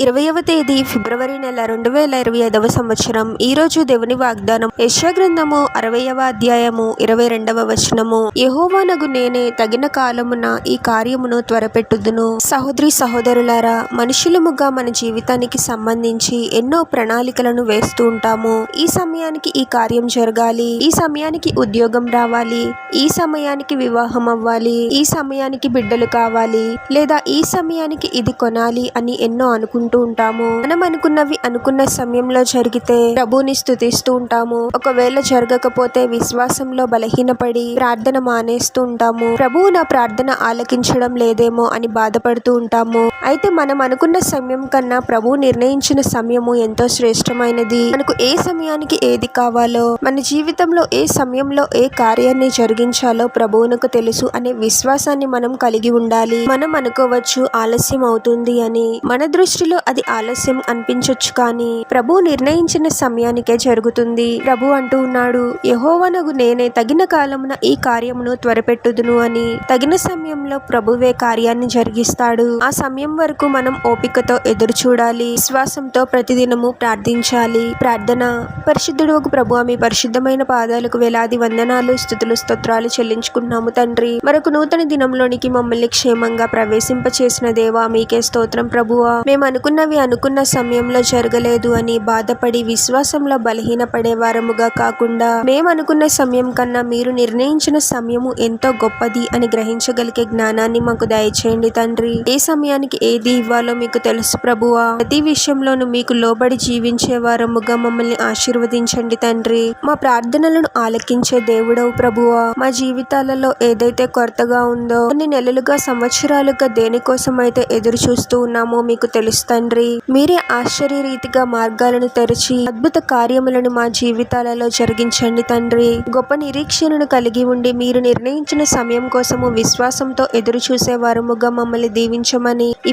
ఇరవయవ తేదీ ఫిబ్రవరి నెల రెండు వేల ఇరవై ఐదవ సంవత్సరం. ఈ రోజు దేవుని వాగ్దానం. యశాగ్రంథము గ్రంథము అరవయవ అధ్యాయము ఇరవై రెండవ వచనము. యహోవానగు నేనే తగిన కాలమున ఈ కార్యమును త్వరపెట్టుదును. సహోదరి సహోదరులారా మనుషులముగా మన జీవితానికి సంబంధించి ఎన్నో ప్రణాళికలను వేస్తూ ఉంటాము. ఈ సమయానికి ఈ కార్యం జరగాలి. ఈ సమయానికి ఉద్యోగం రావాలి. ఈ సమయానికి వివాహం అవ్వాలి. ఈ సమయానికి బిడ్డలు కావాలి. లేదా ఈ సమయానికి ఇది కొనాలి అని ఎన్నో అనుకుంటూ ఉంటాము. మనం అనుకున్నవి అనుకున్న సమయంలో జరిగితే ప్రభుని స్థుతిస్తూ ఉంటాము. ఒకవేళ జరగకపోతే విశ్వాసంలో బలహీనపడి ప్రార్థన మానేస్తూ ఉంటాము. ప్రభువు నా ప్రార్థన ఆలకించడం లేదేమో అని బాధపడుతూ ఉంటాము. అయితే మనం అనుకున్న సమయం కన్నా ప్రభు నిర్ణయించిన సమయము ఎంతో శ్రేష్టమైనది. మనకు ఏ సమయానికి ఏది కావాలో మన జీవితంలో ఏ సమయంలో ఏ కార్యాన్ని జరిగించాలో ప్రభువునకు తెలుసు అనే విశ్వాసాన్ని మనం కలిగి ఉండాలి. మనం అనుకోవచ్చు ఆలస్యం అవుతుంది అని. మన దృష్టిలో అది ఆలస్యం అనిపించొచ్చు కానీ ప్రభు నిర్ణయించిన సమయానికే జరుగుతుంది. ప్రభు అంటూ ఉన్నాడు యహోవనగు నేనే తగిన కాలమున ఈ కార్యమును త్వరపెట్టుదును అని. తగిన సమయంలో ప్రభువే కార్యాన్ని జరిగిస్తాడు. ఆ సమయం వరకు మనం ఓపికతో ఎదురు చూడాలి విశ్వాసంతో ప్రతిదినము ప్రార్థించాలి. ప్రార్థన. పరిశుద్ధుడు ఒక ప్రభు మీ పరిశుద్ధమైన పాదాలకు వేలాది వందనాలు స్థుతులు స్తోత్రాలు చెల్లించుకుంటున్నాము తండ్రి. మరొక నూతన దినంలోనికి మమ్మల్ని క్షేమంగా ప్రవేశింప చేసిన దేవా మీకే స్తోత్రం ప్రభువా. మేము అనుకున్నవి అనుకున్న సమయంలో జరగలేదు అని బాధపడి విశ్వాసంలో బలహీనపడే వారముగా కాకుండా మేము అనుకున్న సమయం కన్నా మీరు నిర్ణయించిన సమయము ఎంతో గొప్పది అని గ్రహించగలిగే జ్ఞానాన్ని మాకు దయచేయండి తండ్రి. ఏ సమయానికి ఏది ఇవ్వాలో మీకు తెలుసు ప్రభువా? ప్రతి విషయంలోనూ మీకు లోబడి జీవించే వారముగా మమ్మల్ని ఆశీర్వదించండి తండ్రి. మా ప్రార్థనలను ఆలకించే దేవుడవు ప్రభువా. మా జీవితాలలో ఏదైతే కొరతగా ఉందో కొన్ని నెలలుగా సంవత్సరాలుగా దేనికోసం అయితే ఎదురు చూస్తూ ఉన్నామో మీకు తెలుసు తండ్రి. మీరే ఆశ్చర్య రీతిగా మార్గాలను తెరిచి అద్భుత కార్యములను మా జీవితాలలో జరిగించండి తండ్రి. గొప్ప నిరీక్షణను కలిగి ఉండి మీరు నిర్ణయించిన సమయం కోసము విశ్వాసంతో ఎదురు చూసే వారముగా మమ్మల్ని దీవించమని ఈ